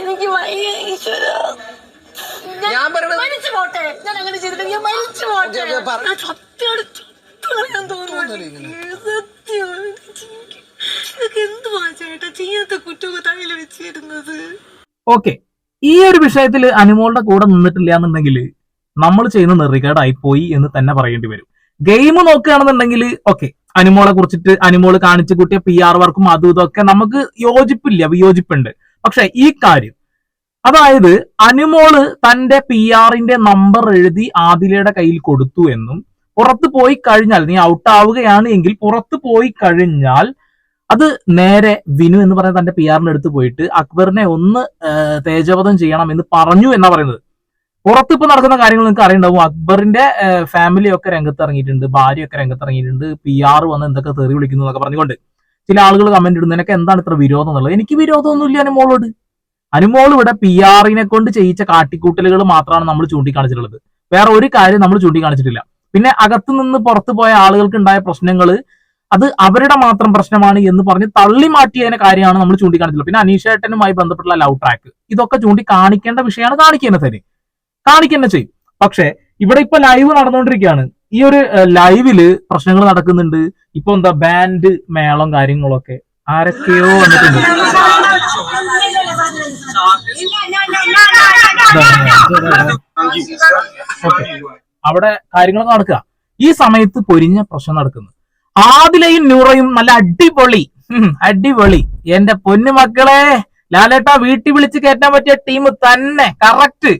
എനിക്ക് വയ്യ ഈശ്വര ഞാൻ പറയണത് മരിച്ചു പോട്ടെ. ഞാൻ അങ്ങനെ ചെയ്തിട്ട് ഞാൻ മരിച്ചു പോട്ടെ. ഞാൻ ഓക്കേ, പറ- ഞാൻ സത്യമാണ് ചത്തുകളയാൻ തോന്നുന്നു. സത്യം ഇതൊക്കെ എന്തുവാ ചേട്ടാ ചെയ്യാത്ത കുറ്റമൊക്കെ തലയിൽ വെച്ചിരുന്നത്? ഓക്കെ ഈ ഒരു വിഷയത്തിൽ അനുമോളുടെ കൂടെ നിന്നിട്ടില്ല എന്നുണ്ടെങ്കിൽ നമ്മൾ ചെയ്യുന്ന നെറികേടായി പോയി എന്ന് തന്നെ പറയേണ്ടി വരും. ഗെയിം നോക്കുകയാണെന്നുണ്ടെങ്കിൽ ഓക്കെ അനുമോളെ കുറിച്ചിട്ട് അനുമോൾ കാണിച്ചു കൂട്ടിയ പി ആർ വർക്കും അതും ഇതൊക്കെ നമുക്ക് യോജിപ്പില്ല വിയോജിപ്പുണ്ട്. പക്ഷെ ഈ കാര്യം. അതായത് അനുമോൾ തന്റെ പി ആറിന്റെ നമ്പർ എഴുതി ആദിലയുടെ കയ്യിൽ കൊടുത്തു എന്നും പുറത്ത് പോയി കഴിഞ്ഞാൽ നീ ഔട്ട് ആവുകയാണ് എങ്കിൽ പുറത്ത് പോയി കഴിഞ്ഞാൽ അത് നേരെ വിനു എന്ന് പറയുന്ന തന്റെ പി ആറിന്റെ അടുത്ത് പോയിട്ട് അക്ബറിനെ ഒന്ന് തേജവധം ചെയ്യണം എന്ന് പറഞ്ഞു എന്നാ പറയുന്നത്. പുറത്ത് ഇപ്പൊ നടക്കുന്ന കാര്യങ്ങൾ നിങ്ങൾക്ക് അറിയണ്ടാവും. അക്ബറിന്റെ ഫാമിലി ഒക്കെ രംഗത്ത് ഇറങ്ങിയിട്ടുണ്ട് ഭാര്യ ഒക്കെ രംഗത്ത് ഇറങ്ങിയിട്ടുണ്ട് പി ആർ വന്ന് എന്തൊക്കെ തെറി വിളിക്കുന്നു എന്നൊക്കെ പറഞ്ഞുകൊണ്ട്. ചില ആളുകൾ കമന്റ് ഇടുന്നു നിനക്ക് എന്താണ് ഇത്ര വിരോധം എന്നുള്ളത്? എനിക്ക് വിരോധമൊന്നുമില്ല അനുമോളോട്. അനുമോൾ ഇവിടെ പി ആറിനെ കൊണ്ട് ചെയ്യിച്ച കാട്ടിക്കൂട്ടലുകൾ മാത്രമാണ് നമ്മൾ ചൂണ്ടിക്കാണിച്ചിട്ടുള്ളത്. വേറെ ഒരു കാര്യം നമ്മൾ ചൂണ്ടിക്കാണിച്ചിട്ടില്ല. പിന്നെ അകത്തു നിന്ന് പുറത്തു പോയ ആളുകൾക്ക് ഉണ്ടായ പ്രശ്നങ്ങൾ അത് അവരുടെ മാത്രം പ്രശ്നമാണ് എന്ന് പറഞ്ഞ് തള്ളി മാറ്റിയതിന്റെ കാര്യമാണ് നമ്മൾ ചൂണ്ടിക്കാണിച്ചത് പിന്നെ അനീഷേട്ടനുമായി ബന്ധപ്പെട്ടുള്ള ലവ് ട്രാക്ക് ഇതൊക്കെ ചൂണ്ടി കാണിക്കേണ്ട വിഷയമാണ് കാണിക്കുന്നത് തന്നെ. കാണിക്കുക ചെയ്യും. പക്ഷെ ഇവിടെ ഇപ്പൊ ലൈവ് നടന്നുകൊണ്ടിരിക്കുകയാണ് ഈ ഒരു ലൈവിൽ പ്രശ്നങ്ങൾ നടക്കുന്നുണ്ട്. ഇപ്പൊ എന്താ ബാൻഡ് മേളം കാര്യങ്ങളൊക്കെ? ആരൊക്കെയോ വന്നിട്ടുണ്ട്. അവിടെ കാര്യങ്ങളൊക്കെ നടക്കുക. ഈ സമയത്ത് പൊരിഞ്ഞ പ്രശ്നം നടക്കുന്നു. ആദിലയും നൂറയും നല്ല അടിപൊളി. അടിപൊളി. എന്റെ പൊന്നു മക്കളെ ലാലേട്ട വീട്ടിൽ വിളിച്ച് കയറ്റാൻ പറ്റിയ ടീം തന്നെ. കറക്റ്റ്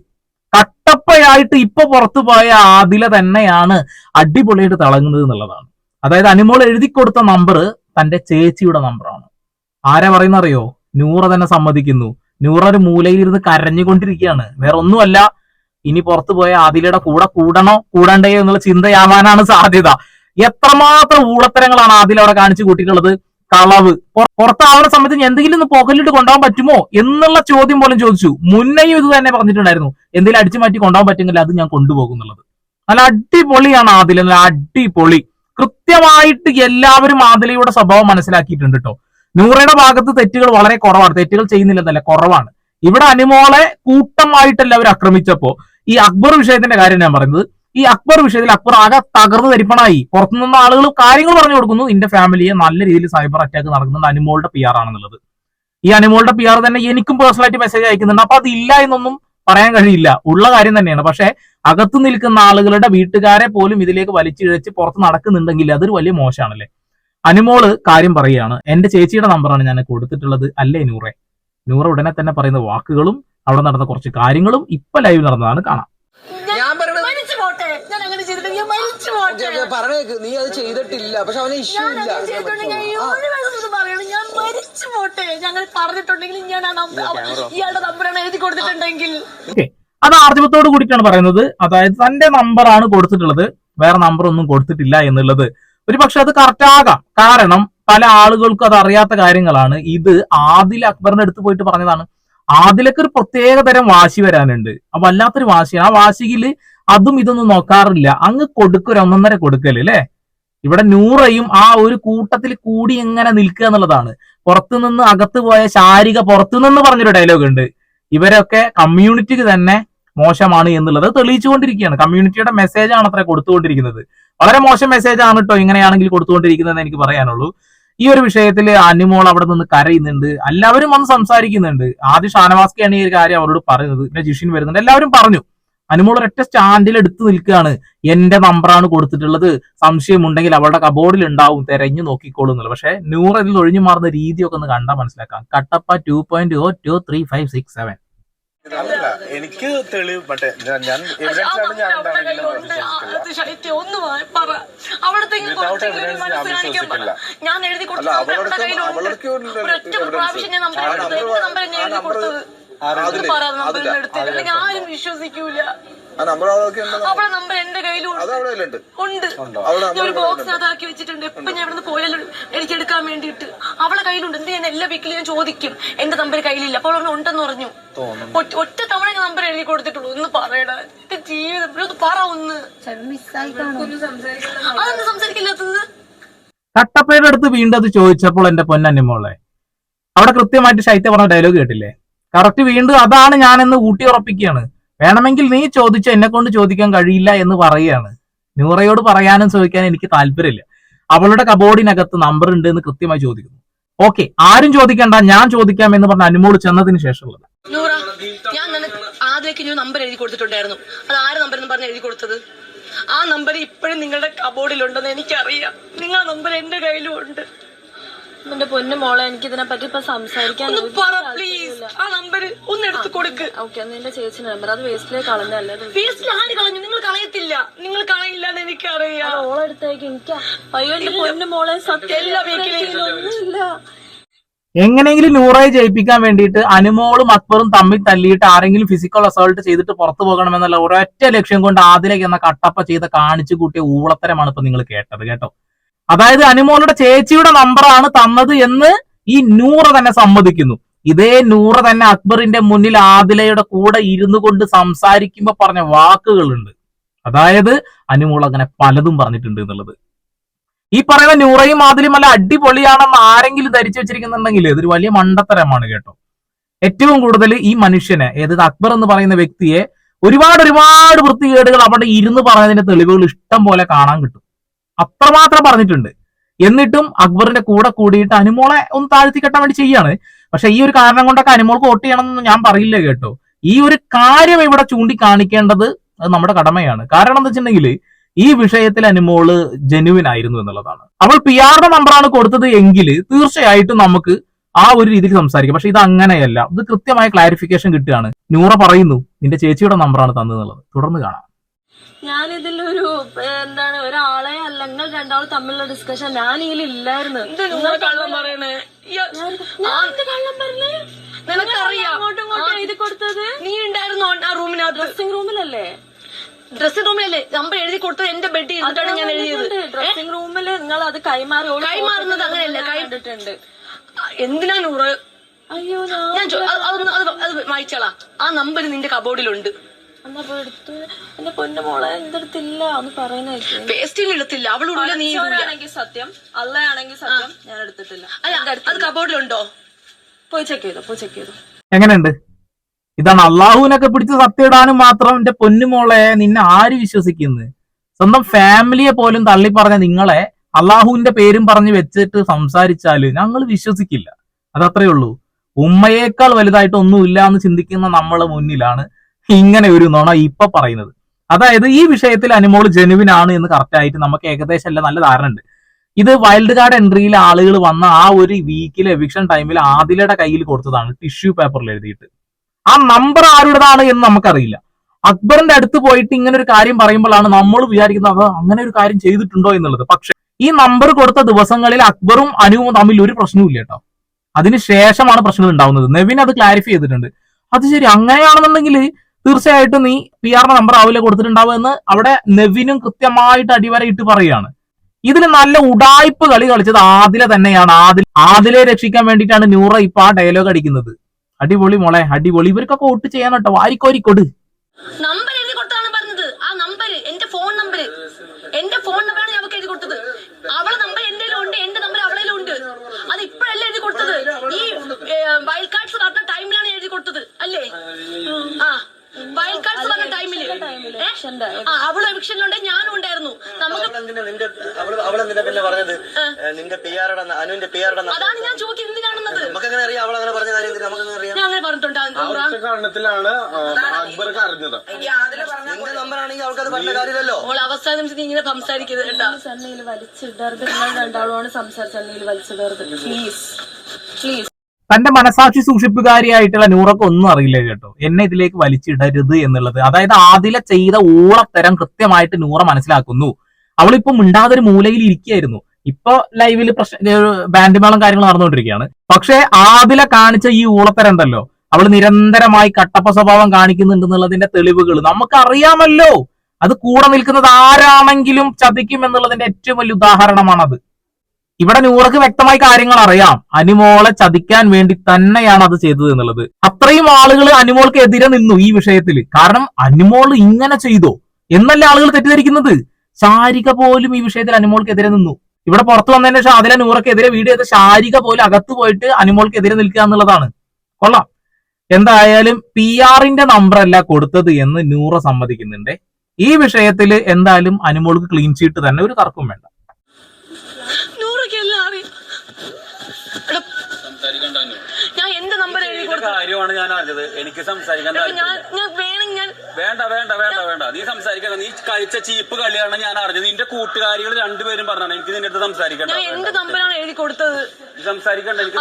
കട്ടപ്പയായിട്ട് ഇപ്പൊ പുറത്തു പോയ ആദില തന്നെയാണ് അടിപൊളിയായിട്ട് തിളങ്ങുന്നത് എന്നുള്ളതാണ്. അതായത് അനുമോൾ എഴുതി കൊടുത്ത നമ്പർ തന്റെ ചേച്ചിയുടെ നമ്പറാണ് ആരാ പറയുന്ന അറിയോ നൂറ തന്നെ സമ്മതിക്കുന്നു. നൂറ ഒരു മൂലയിലിരുന്ന് കരഞ്ഞുകൊണ്ടിരിക്കുകയാണ്. വേറെ ഒന്നുമല്ല ഇനി പുറത്തു പോയ ആദിലയുടെ കൂടെ കൂടണോ കൂടണ്ടയോ എന്നുള്ള ചിന്തയാവാനാണ് സാധ്യത. എത്രമാത്രം ഊളത്തരങ്ങളാണ് ആദിൽ കാണിച്ചു കൂട്ടിയിട്ടുള്ളത്. കളവ്. പുറത്താവുന്ന സമയത്ത് എന്തെങ്കിലും ഒന്ന് പോക്കലിട്ട് കൊണ്ടുപോകാൻ പറ്റുമോ എന്നുള്ള ചോദ്യം പോലും ചോദിച്ചു. മുന്നേയും ഇത് തന്നെ പറഞ്ഞിട്ടുണ്ടായിരുന്നു. എന്തെങ്കിലും അടിച്ചു മാറ്റി കൊണ്ടുപോകാൻ പറ്റുമെങ്കിൽ അത് ഞാൻ കൊണ്ടുപോകും എന്നുള്ളത്. നല്ല അടിപൊളിയാണ് ആദില നല്ല അടിപൊളി. കൃത്യമായിട്ട് എല്ലാവരും ആദിലയുടെ സ്വഭാവം മനസ്സിലാക്കിയിട്ടുണ്ട് കേട്ടോ നൂറയുടെ ഭാഗത്ത് തെറ്റുകൾ വളരെ കുറവാണ്. തെറ്റുകൾ ചെയ്യുന്നില്ലെന്നല്ല കുറവാണ്. ഇവിടെ അനുമോളെ കൂട്ടമായിട്ട് എല്ലാവരും ആക്രമിച്ചപ്പോ ഈ അക്ബർ വിഷയത്തിന്റെ കാര്യം ഞാൻ പറയുന്നത് ഈ അക്ബർ വിഷയത്തിൽ അക്ബർ ആകെ തകർന്ന് തരിപ്പണായി. പുറത്തുനിന്ന് ആളുകൾ കാര്യങ്ങൾ പറഞ്ഞു കൊടുക്കുന്നു. ഇന്റെ ഫാമിലിയെ നല്ല രീതിയിൽ സൈബർ അറ്റാക്ക് നടക്കുന്നുണ്ട്. അനുമോളുടെ പി ആർ ആണെന്നുള്ളത്. ഈ അനുമോളുടെ പി ആർ തന്നെ എനിക്കും പേഴ്സണലായിട്ട് മെസ്സേജ് അയക്കുന്നുണ്ട്. അപ്പൊ അതില്ല എന്നൊന്നും പറയാൻ കഴിയില്ല. ഉള്ള കാര്യം തന്നെയാണ്. പക്ഷെ അകത്തു നിൽക്കുന്ന ആളുകളുടെ വീട്ടുകാരെ പോലും ഇതിലേക്ക് വലിച്ചിഴച്ച് പുറത്ത് നടക്കുന്നുണ്ടെങ്കിൽ അതൊരു വലിയ മോശമാണല്ലേ അനുമോൾ കാര്യം പറയുകയാണ്. എന്റെ ചേച്ചിയുടെ നമ്പറാണ് ഞാൻ കൊടുത്തിട്ടുള്ളത്. അല്ലേ നൂറെ? നൂറ ഉടനെ തന്നെ പറയുന്ന വാക്കുകളും അവിടെ നടന്ന കുറച്ച് കാര്യങ്ങളും ഇപ്പൊ ലൈവ് നടന്നതാണ് കാണാം ഞാൻ പറയണത് മരിച്ചു പോട്ടെ ഞാൻ അങ്ങനെ ചെയ്തിട്ട് ഞാൻ മരിച്ചു ഓക്കേ, പോട്ടെ ഓക്കേ, പറഞ്ഞേക്ക് നീ അത് ചെയ്തിട്ടില്ല. പക്ഷെ അവന് ഇഷ്യൂ ഇല്ല. ഞാൻ മരിച്ചു പോട്ടെ. ഞങ്ങൾ പറഞ്ഞിട്ടുണ്ടെങ്കിൽ ഞാൻ ഇയാളുടെ നമ്പറാണ് എഴുതി കൊടുത്തിട്ടുണ്ടെങ്കിൽ. അത് ആർജവത്തോട് കൂടിയിട്ടാണ് പറയുന്നത്. അതായത് തന്റെ നമ്പറാണ് കൊടുത്തിട്ടുള്ളത്. വേറെ നമ്പർ ഒന്നും കൊടുത്തിട്ടില്ല എന്നുള്ളത്. ഒരു പക്ഷെ അത് കറക്റ്റ് ആകാം. കാരണം പല ആളുകൾക്കും അത് അറിയാത്ത കാര്യങ്ങളാണ്. ഇത് ആദിൽ അക്ബറിന്റെ അടുത്ത് പോയിട്ട് പറഞ്ഞതാണ്. ആദിലൊക്കെ ഒരു പ്രത്യേക തരം വാശി വരാനുണ്ട്. അപ്പൊ വല്ലാത്തൊരു വാശിയാണ്. ആ വാശിയിൽ അതും ഇതൊന്നും നോക്കാറില്ല. അങ്ങ് കൊടുക്കൊരു ഒന്നൊന്നര കൊടുക്കൽ അല്ലെ ഇവിടെ നൂറയും ആ ഒരു കൂട്ടത്തിൽ കൂടി എങ്ങനെ നിൽക്കുക എന്നുള്ളതാണ്. പുറത്തുനിന്ന് അകത്ത് പോയ ശാരിക പുറത്തുനിന്ന് പറഞ്ഞൊരു ഡയലോഗ് ഉണ്ട്. ഇവരൊക്കെ കമ്മ്യൂണിറ്റിക്ക് തന്നെ മോശമാണ് എന്നുള്ളത് തെളിയിച്ചുകൊണ്ടിരിക്കുകയാണ്. കമ്മ്യൂണിറ്റിയുടെ മെസ്സേജ് ആണ് അത്ര കൊടുത്തുകൊണ്ടിരിക്കുന്നത്. വളരെ മോശം മെസ്സേജ് ആണ് കേട്ടോ ഇങ്ങനെയാണെങ്കിൽ കൊടുത്തുകൊണ്ടിരിക്കുന്നത് എനിക്ക് പറയാനുള്ളൂ. ഈ ഒരു വിഷയത്തിൽ അനുമോൾ അവിടെ നിന്ന് കരയുന്നുണ്ട്. എല്ലാവരും വന്ന് സംസാരിക്കുന്നുണ്ട്. ആദ്യം ഷാനവാസ്കയാണ് ഈ ഒരു കാര്യം അവരോട് പറയുന്നത്. പിന്നെ ജിഷിൻ വരുന്നുണ്ട്. എല്ലാവരും പറഞ്ഞു. അനുമോൾ ഒരൊറ്റ സ്റ്റാൻഡിൽ എടുത്തു നിൽക്കുകയാണ്. എന്റെ നമ്പറാണ് കൊടുത്തിട്ടുള്ളത്. സംശയമുണ്ടെങ്കിൽ അവളുടെ കബോർഡിൽ ഉണ്ടാവും. തെരഞ്ഞു നോക്കിക്കോളൂ എന്നുള്ളത്. പക്ഷെ നൂറ് ഇതിൽ ഒഴിഞ്ഞു മാറുന്ന രീതിയൊക്കെ ഒന്ന് കണ്ടാൽ മനസ്സിലാക്കാം. Kattappa two point oh two three five six seven എനിക്ക് തെളിവ് ഞാൻ- ആരും വിശ്വസിക്കൂല ആ നമ്പർ അവളെ എന്റെ കയ്യിലുണ്ട് ഉണ്ട് ഉണ്ട് ഉണ്ട് ഞാൻ ഒരു ബോക്സ് അതാക്കി വെച്ചിട്ടുണ്ട് എപ്പൊ ഞാൻ ഇവിടുന്ന് പോയാലും എനിക്ക് എടുക്കാൻ വേണ്ടിയിട്ട് അവളെ കയ്യിലുണ്ട് എന്ത് ഞാൻ എല്ലാ വീക്കിലും ഞാൻ ചോദിക്കും എന്റെ നമ്പർ കയ്യിലില്ല അപ്പോൾ അവൾ ഉണ്ടെന്ന് പറഞ്ഞു ഒറ്റ- ഒറ്റ തവണ ഞാൻ നമ്പർ എഴുതി കൊടുത്തിട്ടുള്ളൂ ഒന്ന് പറയടാ എന്റെ ജീവിതം ഒന്ന് പറ ഒന്ന് അതൊന്നും സംസാരിക്കില്ലാത്തത് കട്ടപ്പയുടെ അടുത്ത് വീണ്ടും അത് ചോദിച്ചപ്പോൾ എന്റെ പൊന്നനിമോളെ അവിടെ കൃത്യമായിട്ട് ശൈത്യ പറഞ്ഞ ഡയലോഗ് കേട്ടില്ലേ കറക്റ്റ് വീണ്ടും അതാണ് ഞാനെന്ന് ഊട്ടി ഉറപ്പിക്കുകയാണ് വേണമെങ്കിൽ നീ ചോദിച്ച എന്നെ കൊണ്ട് ചോദിക്കാൻ കഴിയില്ല എന്ന് പറയുകയാണ്. നൂറയോട് പറയാനും ചോദിക്കാനും എനിക്ക് താല്പര്യമില്ല. അവളുടെ കബോർഡിനകത്ത് നമ്പർ ഉണ്ട് എന്ന് കൃത്യമായി ചോദിക്കുന്നു. ഓക്കെ ആരും ചോദിക്കണ്ട ഞാൻ ചോദിക്കാം എന്ന് പറഞ്ഞ അനുമോൾ ചെന്നതിന് ശേഷമുള്ളത്. ഞാൻ നമ്പർ എഴുതി കൊടുത്തിട്ടുണ്ടായിരുന്നു. അത് ആര് നമ്പർ എഴുതി കൊടുത്തത്? ആ നമ്പർ ഇപ്പോഴും നിങ്ങളുടെ കബോർഡിലുണ്ടെന്ന് എനിക്കറിയാം. നിങ്ങളുടെ നമ്പർ എന്റെ കയ്യിലും ഉണ്ട്. എന്റെ പൊന്നു മോളെ എനിക്ക് ഇതിനെ പറ്റി ഇപ്പൊ സംസാരിക്കാൻ ഒരു പറ പ്ലീസ് ആ നമ്പർ ഒന്ന് എടുത്ത് കൊടുക്ക്. ഓക്കെ നിന്റെ ചേച്ചി നമ്പർ. അത് വേസ്റ്റിലേക്ക് കളഞ്ഞല്ലേ വേസ്റ്റ് ആര് കളഞ്ഞു? നിങ്ങൾ കളയത്തില്ല. നിങ്ങൾ കളയില്ല എന്ന് എനിക്കറിയാം ഓളെടുത്തേക്ക് എനിക്ക് അയ്യോ എന്റെ പൊന്നു മോളെ സത്യം എല്ലാ വീക്കിലും ഒന്നുമില്ല എങ്ങനെയെങ്കിലും നൂറയെ ജയിപ്പിക്കാൻ വേണ്ടിയിട്ട് അനുമോളും അക്ബറും തമ്മിൽ തല്ലിയിട്ട് ആരെങ്കിലും ഫിസിക്കൽ അസോൾട്ട് ചെയ്തിട്ട് പുറത്തു പോകണമെന്നുള്ള ഒരൊറ്റ ലക്ഷ്യം കൊണ്ട് ആദിലേക്ക് എന്ന കട്ടപ്പ ചെയ്ത കാണിച്ചു കൂട്ടിയ ഊളത്തരമാണ് ഇപ്പൊ നിങ്ങൾ കേട്ടത് കേട്ടോ? അതായത് അനുമോളുടെ ചേച്ചിയുടെ നമ്പറാണ് തന്നത് എന്ന് ഈ നൂറ തന്നെ സമ്മതിക്കുന്നു. ഇതേ നൂറ തന്നെ അക്ബറിന്റെ മുന്നിൽ ആദിലയുടെ കൂടെ ഇരുന്നു കൊണ്ട് സംസാരിക്കുമ്പോ പറഞ്ഞ വാക്കുകളുണ്ട്. അതായത് അനുമോൾ അങ്ങനെ പലതും പറഞ്ഞിട്ടുണ്ട് എന്നുള്ളത്. ഈ പറയുന്ന നൂറയും ആദിലും അല്ല അടിപൊളിയാണെന്ന് ആരെങ്കിലും ധരിച്ചു വെച്ചിരിക്കുന്നുണ്ടെങ്കിൽ ഇതൊരു വലിയ മണ്ടത്തരമാണ് കേട്ടോ. ഏറ്റവും കൂടുതൽ ഈ മനുഷ്യനെ ഏതായത് അക്ബർ എന്ന് പറയുന്ന വ്യക്തിയെ ഒരുപാട് ഒരുപാട് വൃത്തികേടുകൾ അവിടെ ഇരുന്ന് പറഞ്ഞതിന്റെ തെളിവുകൾ ഇഷ്ടം പോലെ കാണാൻ കിട്ടും. അത്രമാത്രം പറഞ്ഞിട്ടുണ്ട്. എന്നിട്ടും അക്ബറിന്റെ കൂടെ കൂടിയിട്ട് അനുമോളെ ഒന്ന് താഴ്ത്തി കെട്ടാൻ വേണ്ടി ചെയ്യാണ്. പക്ഷെ ഈ ഒരു കാരണം കൊണ്ടൊക്കെ അനുമോൾക്ക് വോട്ട് ചെയ്യണമെന്ന് ഞാൻ പറയില്ല കേട്ടോ. ഈ ഒരു കാര്യം ഇവിടെ ചൂണ്ടിക്കാണിക്കേണ്ടത് അത് നമ്മുടെ കടമയാണ്. കാരണം എന്താ വെച്ചിട്ടുണ്ടെങ്കിൽ ഈ വിഷയത്തിൽ അനുമോൾ ജെനുവിൻ ആയിരുന്നു എന്നുള്ളതാണ്. അവൾ പി ആറുടെ നമ്പറാണ് കൊടുത്തത് എങ്കിൽ തീർച്ചയായിട്ടും നമുക്ക് ആ ഒരു രീതിയിൽ സംസാരിക്കാം. പക്ഷെ ഇത് അങ്ങനെയല്ല. ഇത് കൃത്യമായ ക്ലാരിഫിക്കേഷൻ കിട്ടുകയാണ്. നൂറ പറയുന്നു. നിന്റെ ചേച്ചിയുടെ നമ്പറാണ് തന്നതെന്നുള്ളത്. തുടർന്ന് കാണാം. ഞാൻ ഇതിലൊരു എന്താണ് ഒരാളെ അല്ലെങ്കിൽ രണ്ടാളും തമ്മിലുള്ള ഡിസ്കഷൻ ഞാൻ ഇതിലില്ലായിരുന്നു ഇല്ലായിരുന്നു കള്ളം പറയണേ? കള്ളം പറഞ്ഞേ? നിനക്കറിയാം. അങ്ങോട്ടും ഇങ്ങോട്ടും എഴുതി കൊടുത്തത്? നീ ഉണ്ടായിരുന്നു ആ റൂമിനകത്ത്. ഡ്രസ്സിംഗ് റൂമിലല്ലേ ഡ്രസ്സിംഗ് റൂമിലല്ലേ നമ്പർ എഴുതി കൊടുത്തത് എന്റെ ബെഡ് ഇരുന്നിട്ടാണ് ഞാൻ എഴുതിയത്. ഡ്രസ്സിംഗ് റൂമിൽ നിങ്ങൾ അത് കൈമാറി കൈമാറുന്നത് അങ്ങനെയല്ല, കണ്ടിട്ടുണ്ട്. എന്തിനാ നൂറ്? അയ്യോ ഞാൻ അത് വായിച്ചാളാ. ആ നമ്പർ നിന്റെ കബോർഡിലുണ്ട് എടുത്തു? എന്റെ പൊന്നു മോളെ എന്റെ അടുത്തില്ല എന്ന് പറയുന്നേക്ക് പേസ്റ്റിൽ എടുത്തില്ല. അവളുള്ള നീ. ആണെങ്കിൽ സത്യം. അള്ളയാണെങ്കിൽ സത്യം. ഞാൻ എടുത്തിട്ടില്ല. അത് കബോർഡിലുണ്ടോ പോയി ചെക്ക് ചെയ്തോ പോയി ചെക്ക് ചെയ്തോ. എങ്ങനെയുണ്ട്? ഇതാണ് അള്ളാഹുവിനൊക്കെ പിടിച്ച് സത്യമിടാനും മാത്രം എന്റെ പൊന്നുമോളെ നിന്നെ ആര് വിശ്വസിക്കുന്നു സ്വന്തം ഫാമിലിയെ പോലും തള്ളി പറഞ്ഞ നിങ്ങളെ അള്ളാഹുവിന്റെ പേരും പറഞ്ഞ് വെച്ചിട്ട് സംസാരിച്ചാൽ ഞങ്ങൾ വിശ്വസിക്കില്ല. അതത്രേ ഉള്ളൂ. ഉമ്മയേക്കാൾ വലുതായിട്ട് ഒന്നുമില്ല എന്ന് ചിന്തിക്കുന്ന നമ്മളെ മുന്നിലാണ് ഇങ്ങനെ ഒരു നുണ ഇപ്പൊ പറയുന്നത്. അതായത് ഈ വിഷയത്തിൽ അനുമോൾ ജെനുവിൻ ആണ് എന്ന് കറക്റ്റ് ആയിട്ട് നമുക്ക് ഏകദേശം എല്ലാം നല്ല ധാരണ ഉണ്ട്. ഇത് വൈൽഡ് കാർഡ് എൻട്രിയിൽ ആളുകൾ വന്ന ആ ഒരു വീക്കിൽ എവിക്ഷൻ ടൈമിൽ ആദിലയുടെ കയ്യിൽ കൊടുത്തതാണ് ടിഷ്യൂ പേപ്പറിൽ എഴുതിയിട്ട്. ആ നമ്പർ ആരുടേതാണ് എന്ന് നമുക്കറിയില്ല. അക്ബറിന്റെ അടുത്ത് പോയിട്ട് ഇങ്ങനെ ഒരു കാര്യം പറയുമ്പോഴാണ് നമ്മൾ വിചാരിക്കുന്നത് അങ്ങനെ ഒരു കാര്യം ചെയ്തിട്ടുണ്ടോ എന്നുള്ളത്. പക്ഷെ ഈ നമ്പർ കൊടുത്ത ദിവസങ്ങളിൽ അക്ബറും അനുവും തമ്മിൽ ഒരു പ്രശ്നവും കേട്ടോ. അതിനുശേഷമാണ് പ്രശ്നങ്ങൾ ഉണ്ടാവുന്നത്. നെവിൻ അത് ക്ലാരിഫൈ ചെയ്തിട്ടുണ്ട്. അത് ശരി അങ്ങനെയാണെന്നുണ്ടെങ്കിൽ തീർച്ചയായിട്ടും നീ പി ആറിന്റെ നമ്പർ ആവില്ല കൊടുത്തിട്ടുണ്ടാവും എന്ന് അവിടെ നെവിനും കൃത്യമായിട്ട് അടിവരയിട്ട് പറയുകയാണ്. ഇതിന് നല്ല ഉടായ്പ് കളി കളിച്ചത് ആദില തന്നെയാണ്. ആദിൽ ആദിലെ രക്ഷിക്കാൻ വേണ്ടിയിട്ടാണ് നൂറ ഇപ്പൊ ആ ഡയലോഗ് അടിക്കുന്നത്. അടിപൊളി മോളെ അടിപൊളി. ഇവർക്കൊക്കെ വോട്ട് ചെയ്യാൻ കേട്ടോ. വാരിക്കോരിക്കോട് കൊടു നമ്പർ എഴുതി കൊടുത്താണ് പറഞ്ഞത്. ആ നമ്പർ എന്റെ ഫോൺ നമ്പർ എന്റെ ഫോൺ നമ്പറാണ് ഞാൻ എഴുതി കൊടുത്തത്. അവളെ നമ്പർ എന്റെ ഉണ്ട് എന്റെ നമ്പർ അവളെ ഉണ്ട്. അത് ഇപ്പോഴല്ലേ എഴുതി കൊടുത്തത്? ഈ വൈൽഡ് കാർഡ്സ് പറഞ്ഞ ടൈമിലാണ് എഴുതി കൊടുത്തത്. അല്ലേ? ആ. വൈൽഡ് കാർഡ്സ് പറഞ്ഞ ടൈമിൽ അവൾ എവിക്ഷനിലുണ്ട് ഞാനും ഉണ്ടായിരുന്നു. നിന്റെ അനുവിന്റെ അതാണ് ഞാൻ ചോദിക്കുന്നത് എന്തിനാണെന്നത് നമുക്കങ്ങനെ അറിയാം അവൾ അങ്ങനെ പറഞ്ഞ കാര്യം നമുക്കെങ്ങനെ അറിയാം. ഞാൻ അങ്ങനെ പറഞ്ഞിട്ടുണ്ട്. കാരണത്തിലാണ് അക്ബർക്ക് അറിഞ്ഞത്. നിന്റെ പറഞ്ഞ അവസാന നിമിഷത്തിൽ ഇങ്ങനെ സംസാരിക്കരുത് കേട്ടോ. ചെന്നൈയിൽ വലിച്ചിടരുത്. നിങ്ങൾ രണ്ടാളുമാണ് സംസാരിച്ച ചെന്നൈയിൽ വലിച്ചിടരുത്. പ്ലീസ് പ്ലീസ് തന്റെ മനസാക്ഷി സൂക്ഷിപ്പുകാരിയായിട്ടുള്ള നൂറൊക്കെ ഒന്നും അറിയില്ല കേട്ടോ. എന്നെ ഇതിലേക്ക് വലിച്ചിടരുത് എന്നുള്ളത്. അതായത് ആദിലെ ചെയ്ത ഓളത്തരം കൃത്യമായിട്ട് നൂറ മനസ്സിലാക്കുന്നു. അവളിപ്പം മിണ്ടാതൊരു മൂലയിൽ ഇരിക്കുകയായിരുന്നു. ഇപ്പൊ ലൈവിൽ പ്രശ്ന ബാൻഡ് മേളം കാര്യങ്ങൾ നടന്നുകൊണ്ടിരിക്കുകയാണ്. പക്ഷെ ആദില കാണിച്ച ഈ ഊളത്തരം ഉണ്ടല്ലോ. അവൾ നിരന്തരമായി കട്ടപ്പ സ്വഭാവം കാണിക്കുന്നുണ്ടെന്നുള്ളതിന്റെ തെളിവുകൾ നമുക്കറിയാമല്ലോ. അത് കൂടെ നിൽക്കുന്നത് ആരാണെങ്കിലും ചതിക്കും എന്നുള്ളതിന്റെ ഏറ്റവും വലിയ ഉദാഹരണമാണത്. ഇവിടെ നൂറക്ക് വ്യക്തമായി കാര്യങ്ങൾ അറിയാം. അനുമോളെ ചതിക്കാൻ വേണ്ടി തന്നെയാണ് അത് ചെയ്തത് എന്നുള്ളത്. അത്രയും ആളുകൾ അനുമോൾക്ക് എതിരെ നിന്നു ഈ വിഷയത്തിൽ. കാരണം അനുമോൾ ഇങ്ങനെ ചെയ്തോ? എന്നല്ല ആളുകൾ തെറ്റിദ്ധരിക്കുന്നത്? ശാരിക പോലും ഈ വിഷയത്തിൽ അനുമോൾക്കെതിരെ നിന്നു. ഇവിടെ പുറത്തു വന്നതിന് ശേഷം അതിലെ നൂറക്കെതിരെ വീഡിയോ ചെയ്ത ശാരിക പോലും അകത്ത് പോയിട്ട് അനുമോൾക്കെതിരെ നിൽക്കുക എന്നുള്ളതാണ്. കൊള്ളാം. എന്തായാലും പി ആറിന്റെ നമ്പർ അല്ല കൊടുത്തത് എന്ന് നൂറ സമ്മതിക്കുന്നുണ്ട്. ഈ വിഷയത്തിൽ എന്തായാലും അനുമോൾക്ക് ക്ലീൻ ചീറ്റ് തന്നെ ഒരു തർക്കവും വേണ്ട നൂറൊക്കെ എല്ലാം അറിയാം എടാ, ഞാൻ എന്റെ നമ്പർ എഴുതി കൊടുത്തു കാര്യമാണ് ഞാൻ അറിഞ്ഞത് എനിക്ക് സംസാരിക്കാൻ വേണ്ട വേണ്ട വേണ്ട വേണ്ട. നീ സംസാരിക്കണ്ട നീ കഴിച്ച ചീപ്പ് കളിയാണ് ഞാൻ അറിഞ്ഞത്. നിന്റെ കൂട്ടുകാരികൾ രണ്ടുപേരും പറഞ്ഞാണ് എനിക്ക് നിന്റെ അടുത്ത് സംസാരിക്കണ്ട എന്റെ നമ്പറാണ് എഴുതി കൊടുത്തത്? സംസാരിക്കണ്ട എനിക്ക്.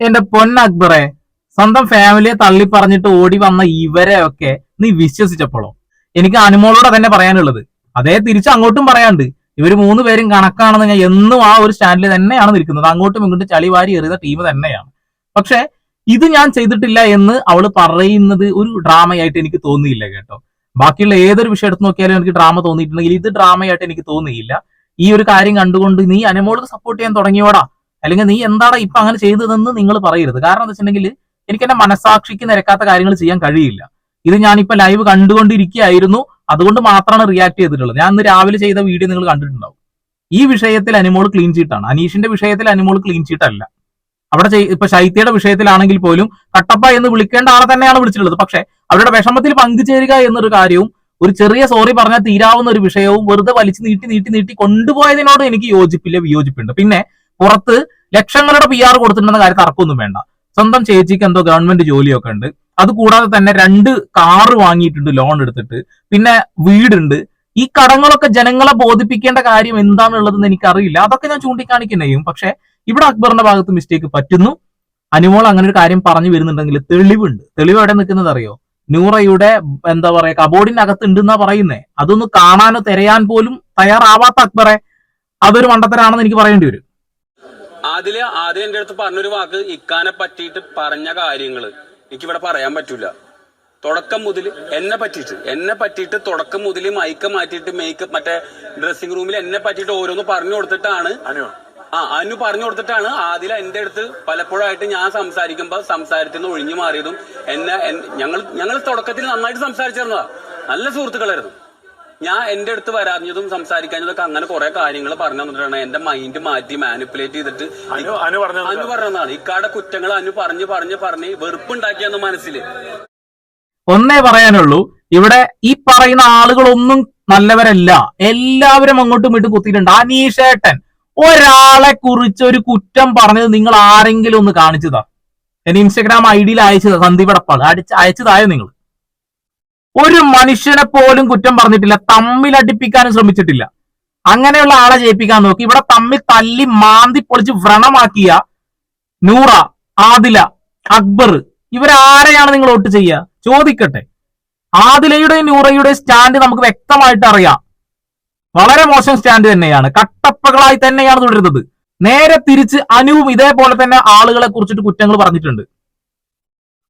എന്റെ പൊന്ന അക്ബറെ സ്വന്തം ഫാമിലിയെ തള്ളി പറഞ്ഞിട്ട് ഓടി വന്ന ഇവരെ ഒക്കെ നീ വിശ്വസിച്ചപ്പോഴോ എനിക്ക് അനുമോളോട് തന്നെ പറയാനുള്ളത്. അതേ തിരിച്ച് അങ്ങോട്ടും പറയാണ്ട് ഇവർ മൂന്ന് പേരും കണക്കാണെന്ന് ഞാൻ എന്നും ആ ഒരു സ്റ്റാൻഡിൽ തന്നെയാണ് നിൽക്കുന്നത്. അങ്ങോട്ടും ഇങ്ങോട്ടും ചളി വാരി എറിയുന്ന ടീം തന്നെയാണ്. പക്ഷെ ഇത് ഞാൻ ചെയ്തിട്ടില്ല എന്ന് അവൾ പറയുന്നത് ഒരു ഡ്രാമയായിട്ട് എനിക്ക് തോന്നിയില്ല കേട്ടോ. ബാക്കിയുള്ള ഏതൊരു വിഷയം എടുത്ത് നോക്കിയാലും എനിക്ക് ഡ്രാമ തോന്നിയിട്ടുണ്ടെങ്കിൽ ഇത് ഡ്രാമയായിട്ട് എനിക്ക് തോന്നിയില്ല ഈ ഒരു കാര്യം കണ്ടുകൊണ്ട് നീ അനുമോൾക്ക് സപ്പോർട്ട് ചെയ്യാൻ തുടങ്ങിയോടാ. അല്ലെങ്കിൽ നീ എന്താടാ ഇപ്പൊ അങ്ങനെ ചെയ്തതെന്ന് നിങ്ങൾ പറയരുത്. കാരണം എന്താ വെച്ചിട്ടുണ്ടെങ്കിൽ എനിക്ക് എന്റെ മനസാക്ഷിക്ക് നിരക്കാത്ത കാര്യങ്ങൾ ചെയ്യാൻ കഴിയില്ല. ഇത് ഞാനിപ്പോ ലൈവ് കണ്ടുകൊണ്ടിരിക്കുകയായിരുന്നു. അതുകൊണ്ട് മാത്രമാണ് റിയാക്ട് ചെയ്തിട്ടുള്ളത്. ഞാൻ ഇന്ന് രാവിലെ ചെയ്ത വീഡിയോ നിങ്ങൾ കണ്ടിട്ടുണ്ടാവും. ഈ വിഷയത്തിൽ അനുമോൾ ക്ലീൻ ചീട്ടാണ് അനീഷിന്റെ വിഷയത്തിൽ അനുമോൾ ക്ലീൻ ചീറ്റ് അല്ല. അവിടെ ഇപ്പൊ ശൈത്യയുടെ വിഷയത്തിലാണെങ്കിൽ പോലും കട്ടപ്പ എന്ന് വിളിക്കേണ്ട ആളെ തന്നെയാണ് വിളിച്ചിട്ടുള്ളത്. പക്ഷെ അവരുടെ വിഷമത്തിൽ പങ്കുചേരുക എന്നൊരു കാര്യവും ഒരു ചെറിയ സോറി പറഞ്ഞാൽ തീരാവുന്ന ഒരു വിഷയവും വെറുതെ വലിച്ചു നീട്ടി നീട്ടി നീട്ടി കൊണ്ടുപോയതിനോട് എനിക്ക് യോജിപ്പില്ല വിയോജിപ്പുണ്ട്. പിന്നെ പുറത്ത് ലക്ഷങ്ങളുടെ പി ആർ കൊടുത്തിട്ടുണ്ടെന്ന കാര്യം തർക്കമൊന്നും വേണ്ട. സ്വന്തം ചേച്ചിക്ക് എന്തോ ഗവൺമെന്റ് ജോലിയൊക്കെ ഉണ്ട്. അത് കൂടാതെ തന്നെ രണ്ട് കാറ് വാങ്ങിയിട്ടുണ്ട് ലോൺ എടുത്തിട്ട്. പിന്നെ വീടുണ്ട്. ഈ കടങ്ങളൊക്കെ ജനങ്ങളെ ബോധിപ്പിക്കേണ്ട കാര്യം എന്താണുള്ളതെന്ന് എനിക്കറിയില്ല. അതൊക്കെ ഞാൻ ചൂണ്ടിക്കാണിക്കുന്നേയും. പക്ഷെ ഇവിടെ അക്ബറിന്റെ ഭാഗത്ത് മിസ്റ്റേക്ക് പറ്റുന്നു. അനുമോൾ അങ്ങനെ ഒരു കാര്യം പറഞ്ഞു വരുന്നുണ്ടെങ്കിൽ തെളിവുണ്ട്. തെളിവ് എവിടെ നിൽക്കുന്നത് അറിയോ? നൂറയുടെ എന്താ പറയാ കബോർഡിന്റെ അകത്ത് ഉണ്ടെന്നാ പറയുന്നേ. അതൊന്ന് കാണാനോ തിരയാൻ പോലും തയ്യാറാവാത്ത അക്ബറെ അതൊരു മണ്ടത്തരാണെന്ന് എനിക്ക് പറയേണ്ടി വരും. അതിൽ ആദ്യം എന്റെ അടുത്ത് പറഞ്ഞൊരു വാക്ക് ഇക്കാനെ പറ്റിയിട്ട് പറഞ്ഞ കാര്യങ്ങൾ എനിക്കിവിടെ പറയാൻ പറ്റൂല. തുടക്കം മുതൽ എന്നെ പറ്റിയിട്ട് എന്നെ പറ്റിയിട്ട് തുടക്കം മുതൽ മൈക്ക് മാറ്റിയിട്ട് മേക്കപ്പ് മറ്റേ ഡ്രസ്സിംഗ് റൂമിൽ എന്നെ പറ്റിയിട്ട് ഓരോന്ന് പറഞ്ഞു കൊടുത്തിട്ടാണ് ആ അനു പറഞ്ഞു കൊടുത്തിട്ടാണ് ആദില എന്റെ അടുത്ത് പലപ്പോഴായിട്ട് ഞാൻ സംസാരിക്കുമ്പോ സംസാരത്തിൽ നിന്ന് ഒഴിഞ്ഞു മാറിയതും എന്നെ ഞങ്ങൾ ഞങ്ങൾ തുടക്കത്തിൽ നന്നായിട്ട് സംസാരിച്ചിരുന്നതാ. നല്ല സുഹൃത്തുക്കളായിരുന്നു. ഞാൻ എന്റെ അടുത്ത് വരാഞ്ഞതും സംസാരിക്കാഞ്ഞതൊക്കെ അങ്ങനെ കുറെ കാര്യങ്ങൾ പറഞ്ഞു തന്നിട്ടാണ് എന്റെ മൈൻഡ് മാറ്റി മാനിപ്പുലേറ്റ് ചെയ്തിട്ട് അനു അനു പറഞ്ഞു അനു പറഞ്ഞതാണ്. ഇക്കാടെ കുറ്റങ്ങൾ അനു പറഞ്ഞു പറഞ്ഞു പറഞ്ഞ് വെറുപ്പുണ്ടാക്കിയെന്ന് മനസ്സിൽ ഒന്നേ പറയാനുള്ളൂ ഇവിടെ ഈ പറയുന്ന ആളുകളൊന്നും നല്ലവരല്ല. എല്ലാവരും അങ്ങോട്ടും ഇങ്ങോട്ടും കുത്തിയിട്ടുണ്ട്. അനീഷേട്ടൻ ഒരാളെ കുറിച്ച് ഒരു കുറ്റം പറഞ്ഞത് നിങ്ങൾ ആരെങ്കിലും ഒന്ന് കാണിച്ചതാ? എന്റെ ഇൻസ്റ്റഗ്രാം ഐ ഡിയിൽ അയച്ചതാ സന്ദീപ് അടപ്പാട് അടിച്ച് അയച്ചതായോ നിങ്ങൾ? ഒരു മനുഷ്യനെ പോലും കുറ്റം പറഞ്ഞിട്ടില്ല തമ്മിൽ അടിപ്പിക്കാനും ശ്രമിച്ചിട്ടില്ല. അങ്ങനെയുള്ള ആളെ ജയിപ്പിക്കാൻ നോക്കി. ഇവിടെ തമ്മിൽ തല്ലി മാന്തി പൊളിച്ച് വ്രണമാക്കിയ നൂറ ആദില അക്ബർ ഇവരാരെയാണ് നിങ്ങൾ വോട്ട് ചെയ്യുക? ചോദിക്കട്ടെ. ആദിലയുടെയും നൂറയുടെയും സ്റ്റാൻഡ് നമുക്ക് വ്യക്തമായിട്ട് അറിയാം. വളരെ മോശം സ്റ്റാൻഡ് തന്നെയാണ്. കട്ടപ്പകളായി തന്നെയാണ് തുടരുന്നത്. നേരെ തിരിച്ച് അനുവും ഇതേപോലെ തന്നെ ആളുകളെ കുറിച്ചിട്ട് കുറ്റങ്ങൾ പറഞ്ഞിട്ടുണ്ട്.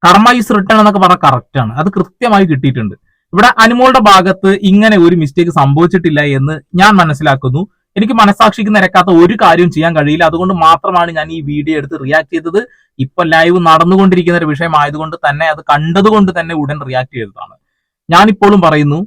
കർമ്മ ഈസ് റിട്ടേൺ എന്നൊക്കെ പറഞ്ഞാൽ കറക്റ്റ് ആണ്. അത് കൃത്യമായി കിട്ടിയിട്ടുണ്ട്. ഇവിടെ അനുമോളുടെ ഭാഗത്ത് ഇങ്ങനെ ഒരു മിസ്റ്റേക്ക് സംഭവിച്ചിട്ടില്ല എന്ന് ഞാൻ മനസ്സിലാക്കുന്നു. എനിക്ക് മനസ്സാക്ഷിക്ക് നിരക്കാത്ത ഒരു കാര്യവും ചെയ്യാൻ കഴിയില്ല. അതുകൊണ്ട് മാത്രമാണ് ഞാൻ ഈ വീഡിയോ എടുത്ത് റിയാക്ട് ചെയ്തത്. ഇപ്പൊ ലൈവ് നടന്നുകൊണ്ടിരിക്കുന്ന ഒരു വിഷയമായതുകൊണ്ട് തന്നെ അത് കണ്ടതുകൊണ്ട് തന്നെ ഉടൻ റിയാക്ട് ചെയ്തതാണ്. ഞാനിപ്പോഴും പറയുന്നു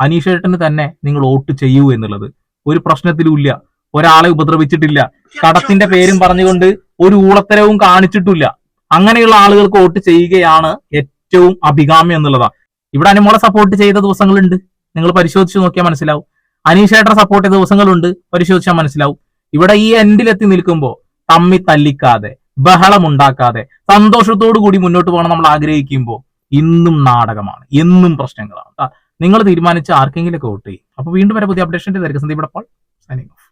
അനീഷേട്ടന് തന്നെ നിങ്ങൾ വോട്ട് ചെയ്യൂ എന്നുള്ളത്. ഒരു പ്രശ്നത്തിലും ഇല്ല ഒരാളെ ഉപദ്രവിച്ചിട്ടില്ല. കടത്തിന്റെ പേരും പറഞ്ഞുകൊണ്ട് ഒരു ഊളത്തരവും കാണിച്ചിട്ടില്ല. അങ്ങനെയുള്ള ആളുകൾക്ക് വോട്ട് ചെയ്യുകയാണ് ഏറ്റവും അഭികാമ്യം എന്നുള്ളതാണ്. ഇവിടെ അനുമോളെ സപ്പോർട്ട് ചെയ്ത ദിവസങ്ങളുണ്ട്. നിങ്ങൾ പരിശോധിച്ച് നോക്കിയാൽ മനസ്സിലാവും. അനീഷേട്ടനെ സപ്പോർട്ട് ചെയ്ത ദിവസങ്ങളുണ്ട്. പരിശോധിച്ചാൽ മനസ്സിലാവും. ഇവിടെ ഈ എൻഡിലെത്തി നിൽക്കുമ്പോൾ തമ്മി തല്ലിക്കാതെ ബഹളമുണ്ടാക്കാതെ സന്തോഷത്തോടു കൂടി മുന്നോട്ട് പോകണം നമ്മൾ ആഗ്രഹിക്കുമ്പോൾ ഇന്നും നാടകമാണ്. എന്നും പ്രശ്നങ്ങളാണ്. നിങ്ങൾ തീരുമാനിച്ച ആർക്കെങ്കിലും ഒക്കെ വോട്ട് ചെയ്യും. അപ്പോൾ വീണ്ടും വരെ പുതിയ അപ്ഡേഷൻ തിരക്ക്. Sandeep Paul signing off